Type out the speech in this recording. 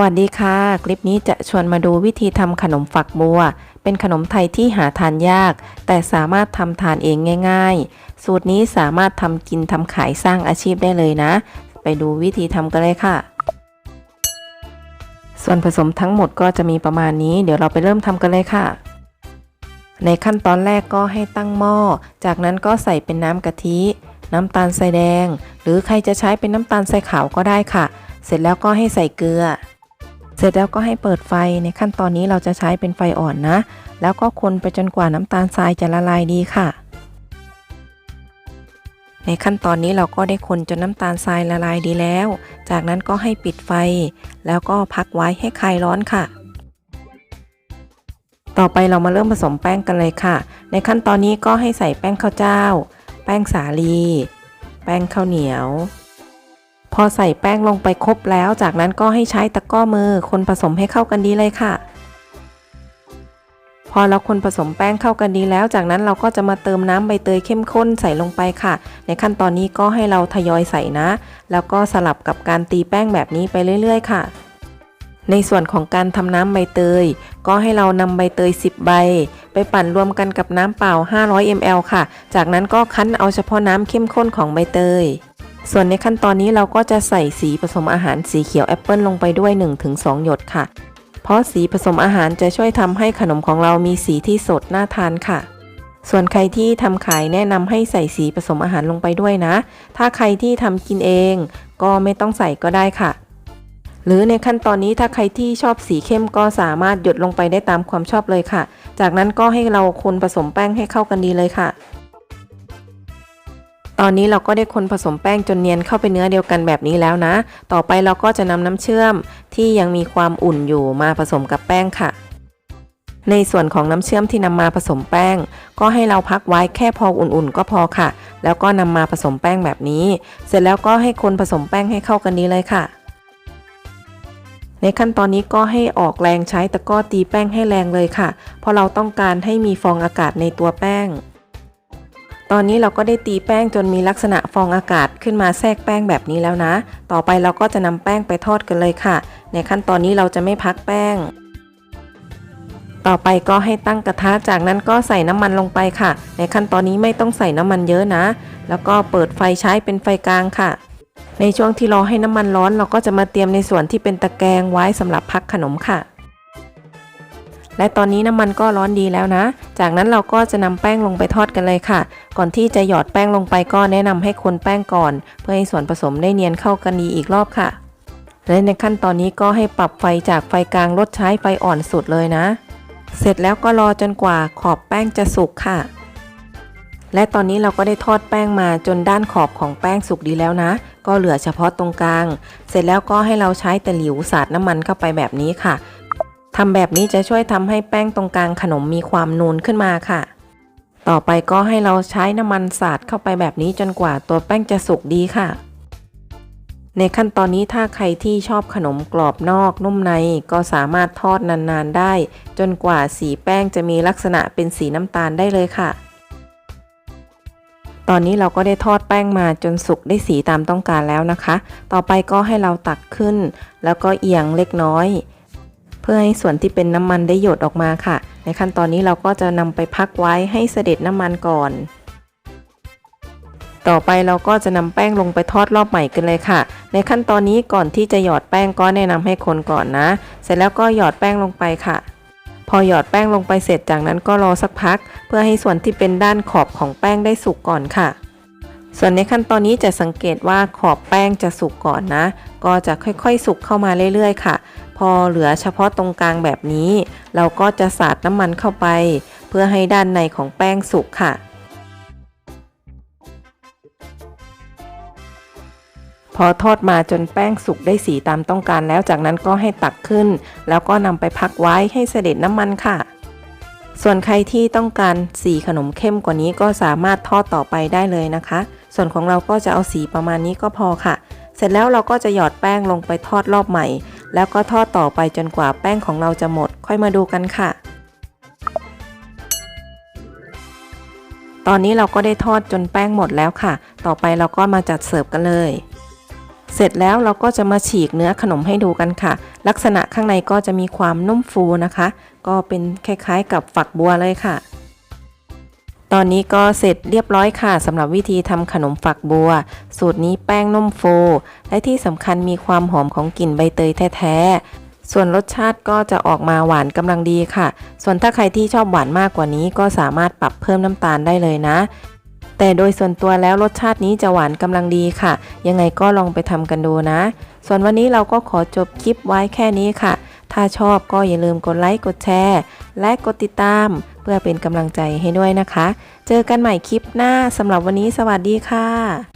วัสดีค่ะ คลิปนี้จะชวนมาดูวิธีทำขนมฝักบัว เป็นขนมไทยที่หาทานยาก แต่สามารถทำทานเองง่าย ๆ สูตรนี้สามารถทำกินทำขายสร้างอาชีพได้เลยนะ ไปดูวิธีทำกันเลยค่ะ ส่วนผสมทั้งหมดก็จะมีประมาณนี้ เดี๋ยวเราไปเริ่มทำกันเลยค่ะ ในขั้นตอนแรกก็ให้ตั้งหม้อ จากนั้นก็ใส่เป็นน้ำกะทิ น้ำตาลทรายแดง หรือใครจะใช้เป็นน้ำตาลทรายขาวก็ได้ค่ะ เสร็จแล้วก็ให้ใส่เกลือ เสร็จแล้วก็ให้เปิดไฟในขั้นตอนนี้เราจะใช้เป็นไฟอ่อนนะ แล้วก็คนไปจนกว่าน้ำตาลทรายจะละลายดีค่ะ ในขั้นตอนนี้เราก็ได้คนจนน้ำตาลทรายละลายดีแล้ว จากนั้นก็ให้ปิดไฟ แล้วก็พักไว้ให้คลายร้อนค่ะ ต่อไปเรามาเริ่มผสมแป้งกันเลยค่ะ ในขั้นตอนนี้ก็ให้ใส่แป้งข้าวเจ้า แป้งสาลี แป้งข้าวเหนียว พอใส่แป้งลงไปครบแล้ว จากนั้นก็ให้ใช้ตะก้อมือคนผสมให้เข้ากันดีเลยค่ะ พอเราคนผสมแป้งเข้ากันดีแล้ว จากนั้นเราก็จะมาเติมน้ำใบเตยเข้มข้นใส่ลงไปค่ะ ในขั้นตอนนี้ก็ให้เราทยอยใส่นะ แล้วก็สลับกับการตีแป้งแบบนี้ไปเรื่อย ๆ ค่ะในส่วนของการทำน้ำใบเตย ก็ให้เรานำใบเตย 10 ใบ ไปปั่นรวมกันกับน้ำเปล่า 500 ml ค่ะ จากนั้นก็คั้นเอาเฉพาะน้ำเข้มข้นของใบเตย ส่วนในขั้นตอนนี้เราก็จะใส่สีผสมอาหารสีเขียวแอปเปิลลงไปด้วย 1-2 หยดค่ะ เพราะสีผสมอาหารจะช่วยทำให้ขนมของเรามีสีที่สดน่าทานค่ะ ส่วนใครที่ทำขายแนะนำให้ใส่สีผสมอาหารลงไปด้วยนะ ถ้าใครที่ทำกินเอง ก็ไม่ต้องใส่ก็ได้ค่ะ หรือในขั้นตอนนี้ถ้าใครที่ชอบสีเข้มก็สามารถหยดลงไปได้ตามความชอบเลยค่ะ จากนั้นก็ให้เราคนผสมแป้งให้เข้ากันดีเลยค่ะ ตอนนี้เราก็ได้คนผสมแป้งจนเนียนเข้าไปเนื้อเดียวกันแบบนี้แล้วนะ ต่อไปเราก็จะนำน้ำเชื่อมที่ยังมีความอุ่นอยู่มาผสมกับแป้งค่ะ ในส่วนของน้ำเชื่อมที่นำมาผสมแป้ง ก็ให้เราพักไว้แค่พออุ่นๆ ก็พอค่ะ แล้วก็นำมาผสมแป้งแบบนี้ เสร็จแล้วก็ให้คนผสมแป้งให้เข้ากันดีเลยค่ะในขั้นตอนนี้ก็ให้ออกแรงใช้ตะกร้อตีแป้งให้แรงเลยค่ะ เพราะเราต้องการให้มีฟองอากาศในตัวแป้ง ตอนนี้เราก็ได้ตีแป้งจนมีลักษณะฟองอากาศขึ้นมาแทรกแป้งแบบนี้แล้วนะ ต่อไปเราก็จะนำแป้งไปทอดกันเลยค่ะ ในขั้นตอนนี้เราจะไม่พักแป้ง ต่อไปก็ให้ตั้งกระทะจากนั้นก็ใส่น้ำมันลงไปค่ะ ในขั้นตอนนี้ไม่ต้องใส่น้ำมันเยอะนะ แล้วก็เปิดไฟใช้เป็นไฟกลางค่ะ ในช่วงที่รอให้น้ำมันร้อนเราก็จะมาเตรียมในส่วนที่เป็นตะแกรงไว้สำหรับพักขนมค่ะ และตอนนี้น้ำมันก็ร้อนดีแล้วนะ จากนั้นเราก็จะนำแป้งลงไปทอดกันเลยค่ะ ก่อนที่จะหยอดแป้งลงไปก็แนะนำให้คนแป้งก่อน เพื่อให้ส่วนผสมได้เนียนเข้ากันดีอีกรอบค่ะ และในขั้นตอนนี้ก็ให้ปรับไฟจากไฟกลางลดใช้ไฟอ่อนสุดเลยนะ เสร็จแล้วก็รอจนกว่าขอบแป้งจะสุกค่ะ และตอนนี้เราก็ได้ทอดแป้งมาจนด้านขอบของแป้งสุกดีแล้วนะ ก็เหลือเฉพาะตรงกลาง เสร็จแล้วก็ให้เราใช้ตะหลิวสาดน้ำมันเข้าไปแบบนี้ค่ะ ทำแบบนี้จะช่วยทำให้แป้งตรงกลางขนมมีความนูนขึ้นมาค่ะ ต่อไปก็ให้เราใช้น้ำมันสาดเข้าไปแบบนี้จนกว่าตัวแป้งจะสุกดีค่ะ ในขั้นตอนนี้ถ้าใครที่ชอบขนมกรอบนอกนุ่มในก็สามารถทอดนานๆได้ จนกว่าสีแป้งจะมีลักษณะเป็นสีน้ำตาลได้เลยค่ะ ตอนนี้เราก็ได้ทอดแป้งมาจนสุกได้สีตามต้องการแล้วนะคะ ต่อไปก็ให้เราตักขึ้น แล้วก็เอียงเล็กน้อย เพื่อให้ส่วนที่เป็นน้ำมันได้หยดออกมาค่ะ ในขั้นตอนนี้เราก็จะนำไปพักไว้ให้เสด็จน้ำมันก่อน ต่อไปเราก็จะนำแป้งลงไปทอดรอบใหม่กันเลยค่ะ ในขั้นตอนนี้ก่อนที่จะหยอดแป้งก็แนะนำให้คนก่อนนะ เสร็จแล้วก็หยอดแป้งลงไปค่ะพอหยอดแป้งลงไปเสร็จจากนั้นก็รอสักพัก เพื่อให้ส่วนที่เป็นด้านขอบของแป้งได้สุกก่อนค่ะ ส่วนในขั้นตอนนี้จะสังเกตว่าขอบแป้งจะสุกก่อนนะ ก็จะค่อยๆ สุกเข้ามาเรื่อยๆ ค่ะ อเหลือเฉพาะตรงกลางแบบนี้ เราก็จะสาดน้ำมันเข้าไป เพื่อให้ด้านในของแป้งสุกค่ะ พอทอดมาจนแป้งสุกได้สีตามต้องการแล้วจากนั้นก็ให้ตักขึ้น แล้วก็นำไปพักไว้ให้เสด็จน้ำมันค่ะ ส่วนใครที่ต้องการสีขนมเข้มกว่านี้ก็สามารถทอดต่อไปได้เลยนะคะ ส่วนของเราก็จะเอาสีประมาณนี้ก็พอค่ะ เสร็จแล้วเราก็จะหยอดแป้งลงไปทอดรอบใหม่ แล้วก็ทอดต่อไปจนกว่าแป้งของเราจะหมด ค่อยมาดูกันค่ะ ตอนนี้เราก็ได้ทอดจนแป้งหมดแล้วค่ะ ต่อไปเราก็มาจัดเสิร์ฟกันเลย เสร็จแล้วเราก็จะมาฉีกเนื้อขนมให้ดูกันค่ะ ลักษณะข้างในก็จะมีความนุ่มฟูนะคะ ก็เป็นคล้ายๆ กับฝักบัวเลยค่ะ ตอนนี้ก็เสร็จเรียบร้อยค่ะสำหรับวิธีทำขนมฝักบัว สูตรนี้แป้งนุ่มฟูและที่สำคัญมีความหอมของกลิ่นใบเตยแท้ๆ ส่วนรสชาติก็จะออกมาหวานกำลังดีค่ะ ส่วนถ้าใครที่ชอบหวานมากกว่านี้ก็สามารถปรับเพิ่มน้ำตาลได้เลยนะ แต่โดยส่วนตัวแล้วรสชาตินี้จะหวานกำลังดีค่ะ ยังไงก็ลองไปทำกันดูนะ ส่วนวันนี้เราก็ขอจบคลิปไว้แค่นี้ค่ะ ถ้าชอบก็อย่าลืมกดไลค์กดแชร์ และกดติดตาม เพื่อเป็นกำลังใจให้ด้วยนะคะ เจอกันใหม่คลิปหน้าสำหรับวันนี้สวัสดีค่ะ